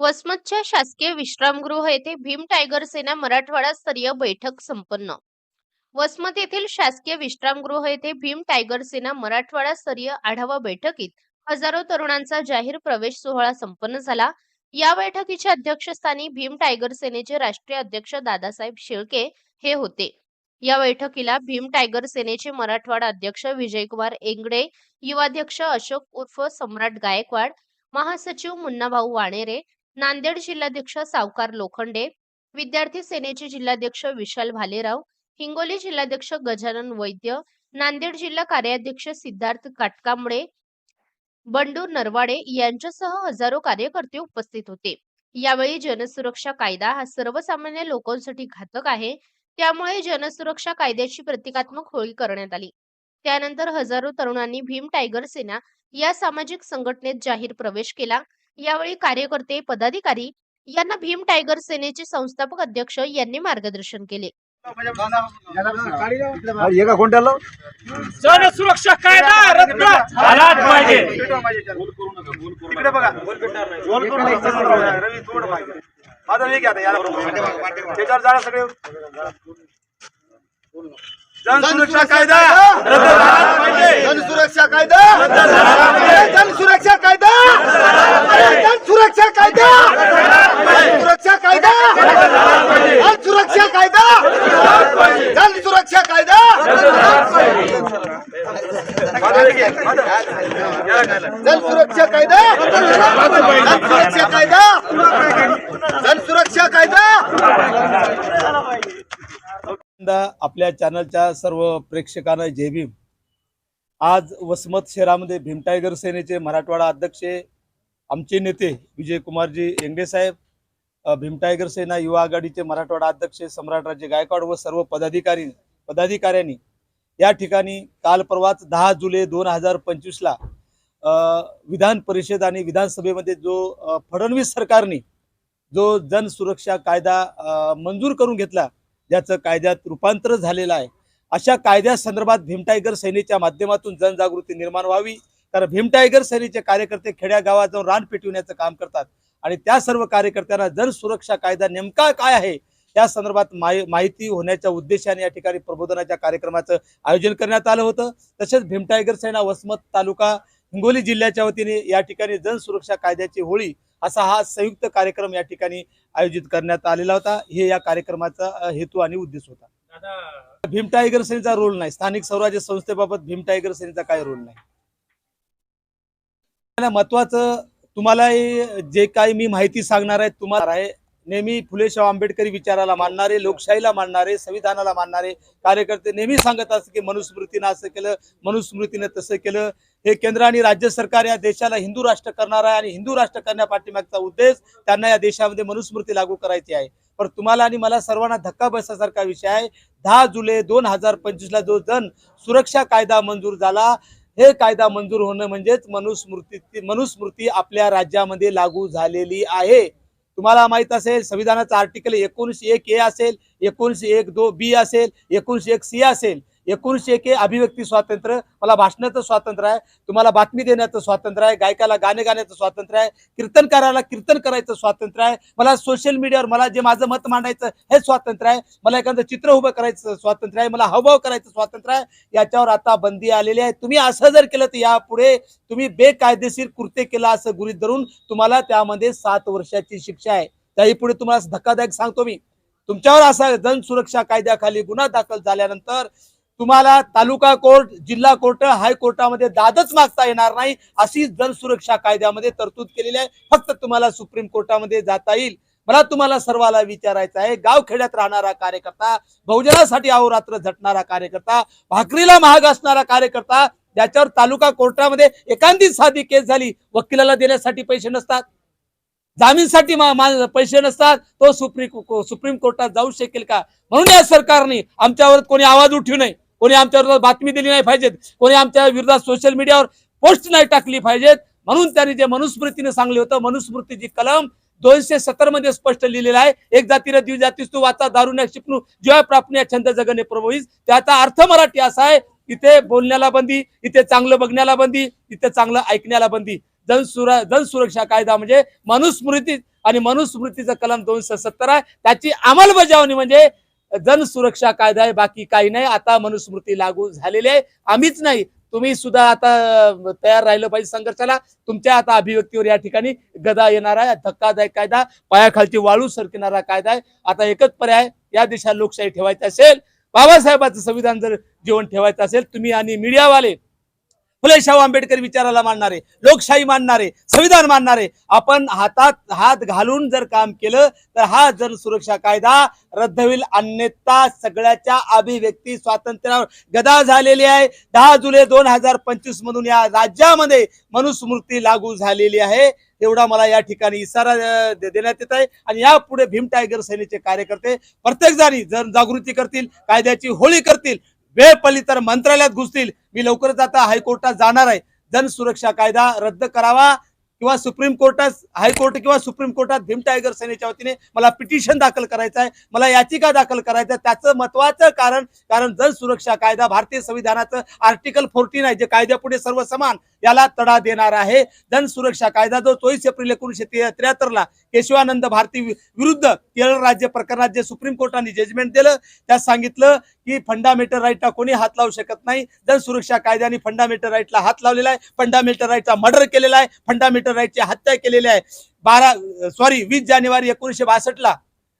वसमतच्या शासकीय विश्रामगृह येथे भीम टायगर सेना मराठवाडा स्तरीय बैठक संपन्न. वसमत येथील शासकीय विश्रामगृह येथे भीम टायगर सेना मराठवाडा स्तरीय आढावा बैठकीत हजारो तरुणांचा जाहीर प्रवेश सोहळा संपन्न झाला. या बैठकीच्या अध्यक्षस्थानी भीम टायगर सेनेचे राष्ट्रीय अध्यक्ष दादासाहेब शेळके हे होते. या बैठकीला भीम टायगर सेनेचे मराठवाडा अध्यक्ष विजयकुमार एंगडे युवाध्यक्ष अशोक उर्फ सम्राट गायकवाड महासचिव मुन्नाभाऊ वाणेरे नांदेड जिल्हाध्यक्ष सावकार लोखंडे विद्यार्थी सेनेचे जिल्हाध्यक्ष विशाल भालेराव हिंगोली जिल्हाध्यक्ष गजानन वैद्य नांदेड जिल्हा कार्याध्यक्ष सिद्धार्थ काटकांबळे बंडू नरवाडे यांच्यासह हजारो कार्यकर्ते उपस्थित होते. यावेळी जनसुरक्षा कायदा हा सर्वसामान्य लोकांसाठी घातक आहे. त्यामुळे जनसुरक्षा कायद्याची प्रतिकात्मक होळी करण्यात आली. त्यानंतर हजारो तरुणांनी भीम टायगर सेना या सामाजिक संघटनेत जाहीर प्रवेश केला. यावेळी कार्यकर्ते पदाधिकारी यांना भीम टायगर सेनेचे संस्थापक अध्यक्ष यांनी मार्गदर्शन केले. हे जन सुरक्षा कायदा रद्द झालाच पाहिजे. इकडे बघा. गोल करून. रवी थोडं. माझं वेग आता याला त्याच्यावर जाळा सगळे. जनसुरक्षा कायदा! रद्द झालाच पाहिजे! जनसुरक्षा कायदा! जनसुरक्षा कायदा! जनसुरक्षा कायदा! जनसुरक्षा कायदा! जनसुरक्षा कायदा जनसुरक्षा कायदा! माझं वेग आहे. माझं. याला काय लागलं? जनसुरक्षा कायदा जनसुरक्षा कायदा जनसुरक्षा कायदा पहिल्यांदा आपल्या चॅनलच्या सर्व प्रेक्षकांना जय भीम. आज वसमत शहरामध्ये भीम टायगर सेनेचे मराठवाडा अध्यक्ष आमचे नेते विजयकुमारजी येंगडे साहेब भीम टायगर सेना युवा आघाडीचे मराठवाडा अध्यक्ष सम्राटराजे गायकवाड व सर्व पदाधिकारी पदाधिकाऱ्यांनी या ठिकाणी काल परवाच दहा जुलै दोन हजार पंचवीसला विधान परिषद आणि विधानसभेमध्ये जो फडणवीस सरकारने जो जनसुरक्षा कायदा मंजूर करून घेतला त्याचं कायद्यात रूपांतर झालेलं आहे. अशा कायद्यासंदर्भात भीम टायगर सेनेच्या माध्यमातून जनजागृती निर्माण व्हावी. कारण भीम टायगर सेनेचे कार्यकर्ते खेड्या गावात जाऊन रान पेटविण्याचं काम करतात. आणि त्या सर्व कार्यकर्त्यांना जनसुरक्षा कायदा नेमका काय आहे या संदर्भात माहि माहिती होण्याच्या उद्देशाने या ठिकाणी प्रबोधनाच्या कार्यक्रमाचं आयोजन करण्यात आलं होतं. तसेच भीम टायगर सेना वसमत तालुका हिंगोली जिल्ह्याच्या वतीने या ठिकाणी जनसुरक्षा कायद्याची होळी असा हा संयुक्त कार्यक्रम या ठिकाणी आयोजित करण्यात आलेला होता. हे या कार्यक्रमाचा हेतू आणि उद्देश होता. भीम टायगर सेनेचा रोल नाही. स्थानिक स्वराज्य संस्थेबाबत भीम टायगर सेनेचा काय रोल नाही? महत्वाचं तुम्हाला जे काही मी माहिती सांगणार आहे तुम्हाला आहे नेहमी फुलेशाह आंबेडकरी विचाराला मानणारे लोकशाहीला मानणारे संविधानाला मानणारे कार्यकर्ते नेहमी सांगत असत की मनुस्मृतीनं असं केलं मनुस्मृतीनं तसं केलं. हे केंद्र आणि राज्य सरकार या देशाला हिंदू राष्ट्र करणार आहे आणि हिंदू राष्ट्र करण्यापाठीमागचा उद्देश त्यांना या देशामध्ये मनुस्मृती लागू करायची आहे. पण तुम्हाला आणि मला सर्वांना धक्का बसण्यासारखा विषय आहे. दहा जुलै दोन हजार पंचवीसला जो जन सुरक्षा कायदा मंजूर झाला हे कायदा मंजूर होणं म्हणजेच मनुस्मृती मनुस्मृती आपल्या राज्यामध्ये लागू झालेली आहे. तुम्हाला माहीत असेल संविधानाचा आर्टिकल एकोणीसशे एक ए असेल एकोणीसशे एक दो बी असेल एकोणीसशे एक सी असेल. एकोणीसशे एक अभिव्यक्ती स्वातंत्र्य. मला भाषणाचं स्वातंत्र्य आहे. तुम्हाला बातमी देण्याचं स्वातंत्र्य आहे. गायकाला गाणे गाण्याचं स्वातंत्र्य आहे. कीर्तनकाराला कीर्तन करायचं स्वातंत्र्य आहे. मला सोशल मीडियावर मला जे माझं मत मांडायचं हे स्वातंत्र्य आहे. मला एखादं चित्र उभं करायचं स्वातंत्र्य आहे. मला हावभाव करायचं स्वातंत्र्य आहे. याच्यावर आता बंदी आलेली आहे. तुम्ही असं जर केलं तर यापुढे तुम्ही बेकायदेशीर कृत्य केला असं गृहित धरून तुम्हाला त्यामध्ये सात वर्षाची शिक्षा आहे. त्याही पुढे तुम्हाला धक्कादायक सांगतो मी. तुमच्यावर असा जनसुरक्षा कायद्याखाली गुन्हा दाखल झाल्यानंतर तुम्हाला तालुका कोर्ट जिल्हा कोर्ट हायकोर्टामध्ये दादच मागता येणार नाही अशी जनसुरक्षा कायद्यामध्ये तरतूद केलेली आहे. फक्त तुम्हाला सुप्रीम कोर्टामध्ये जाता येईल. मला तुम्हाला सर्वाला विचारायचं आहे गावखेड्यात राहणारा कार्यकर्ता बहुजनासाठी अहोरात्र झटणारा कार्यकर्ता भाकरीला महाग असणारा कार्यकर्ता ज्याच्यावर तालुका कोर्टामध्ये एखादी साधी केस झाली वकिलाला देण्यासाठी पैसे नसतात. जामीनसाठी पैसे नसतात. तो सुप्रीम सुप्रीम कोर्टात जाऊ शकेल का? म्हणून या सरकारने आमच्यावर कोणी आवाज उठू नये. कोणी आमच्या विरोधात बातमी दिली नाही पाहिजेत कोणी आमच्या विरोधात सोशल मीडियावर पोस्ट नाही टाकली पाहिजेत म्हणून त्यांनी जे मनुस्मृतीने सांगले होतं मनुस्मृतीची कलम दोनशे सत्तरमध्ये स्पष्ट लिहिलेलं आहे एक जातीला दिव जातीस तू वाचा दारुण्या शिकणू जेव्हा प्राप्त छंद जगणे प्रभवीस त्याचा अर्थ मराठी असा आहे इथे बोलण्याला बंदी इथे चांगलं बघण्याला बंदी इथे चांगलं ऐकण्याला बंदी. जनसुरा जनसुरक्षा कायदा म्हणजे मनुस्मृती आणि मनुस्मृतीचं कलम दोनशे सत्तर आहे त्याची अंमलबजावणी म्हणजे जनसुरक्षा कायदा आहे बाकी काही नाही. आता मनुस्मृती लागू झालेली आहे. आम्हीच नाही. तुम्ही सुद्धा आता तयार राहिलं पाहिजे संघर्षाला. तुमच्या आता अभिव्यक्तीवर या ठिकाणी गदा येणार आहे. धक्कादायक कायदा पायाखालची वाळू सरकणारा कायदा आहे. आता एकच पर्याय या देशात लोकशाही ठेवायची असेल. बाबासाहेबांचं संविधान जर जीवन ठेवायचं असेल तुम्ही आणि मीडियावाले शाहू आंबेडकर विचाराला मानणारे लोकशाही मानणारे संविधान मानणारे आपण हातात हात घालून जर काम केलं तर हा जन सुरक्षा कायदा रद्द होईल. अन्यथा सगळ्याच्या अभिव्यक्ती स्वातंत्र्यावर गदा झालेली आहे. दहा जुलै दोन हजार पंचवीस मधून या राज्यामध्ये मनुस्मृती लागू झालेली आहे. एवढा मला या ठिकाणी इशारा देण्यात येत आहे. आणि यापुढे भीम टायगर सेनेचे कार्यकर्ते प्रत्येक जणी जनजागृती करतील कायद्याची होळी करतील. वेळ पडली तर मंत्रालयात घुसतील. मी लवकरच आता हायकोर्टात जाणार आहे. जन सुरक्षा कायदा रद्द करावा किंवा सुप्रीम कोर्टात हायकोर्ट किंवा सुप्रीम कोर्टात भीम टायगर सेनेच्या वतीने मला पिटिशन दाखल करायचं आहे. मला याचिका दाखल करायचं आहे. त्याचं महत्वाचं कारण कारण जन सुरक्षा कायदा भारतीय संविधानाचं आर्टिकल फोर्टीन आहे जे कायद्यापुढे सर्व समान याला तडा देणार आहे. जन सुरक्षा कायदा जो चोवीस एप्रिल एकोणीशे त्र्याहत्तरला केशवानंद भारती विरुद्ध केरळ राज्य प्रकरणात जे सुप्रीम कोर्टाने जजमेंट दिलं त्यात सांगितलं की फंडामेंटल राईटला कोणी हात लावू शकत नाही. जन सुरक्षा कायद्याने फंडामेंटल राईटला हात लावलेला आहे. फंडामेंटल राईटचा मर्डर केलेला आहे. फंडामेंटल राईटची हत्या केलेली आहे. बारा सॉरी वीस जानेवारी एकोणीशे बासष्टला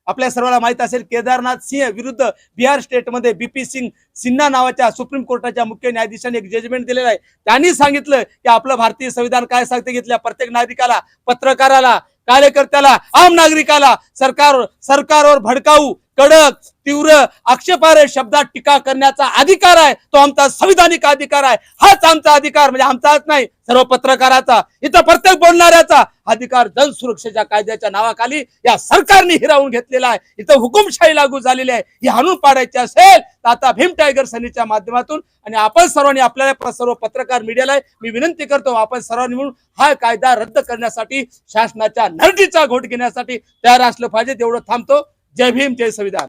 आपल्या सर्वांना माहीत असेल केदारनाथ सिंह विरुद्ध बिहार स्टेटमध्ये बीपी सिंग सिन्हा नावाच्या सुप्रीम कोर्टाच्या मुख्य न्यायाधीशाने एक जजमेंट दिलेला आहे. त्यांनी सांगितलं की आपलं भारतीय संविधान काय सांगते घेतल्या प्रत्येक नागरिकाला पत्रकाराला कार्यकर्त्याला आम नागरिकाला सरकार सरकारवर भडकाऊ कडक तीव्र आक्षेपार्ह शब्दात टीका करण्याचा अधिकार आहे. तो आमचा संविधानिक अधिकार आहे. हाच आमचा अधिकार म्हणजे आमचाच नाही सर्व पत्रकाराचा. इथं प्रत्येक बोलणाऱ्याचा अधिकार जन सुरक्षेच्या कायद्याच्या नावाखाली या सरकारने हिरावून घेतलेला आहे. इथं हुकुमशाही लागू झालेली आहे. ही हाणून पाडायची असेल तर आता भीम टायगर सेनेच्या माध्यमातून आणि आपण सर्वांनी आपल्याला सर्व पत्रकार मीडियाला मी विनंती करतो आपण सर्वांनी मिळून हा कायदा रद्द करण्यासाठी शासनाच्या नरटीचा घोट घेण्यासाठी तयार असलं पाहिजे तेवढं थांबतो. जय भीम जय संविधान.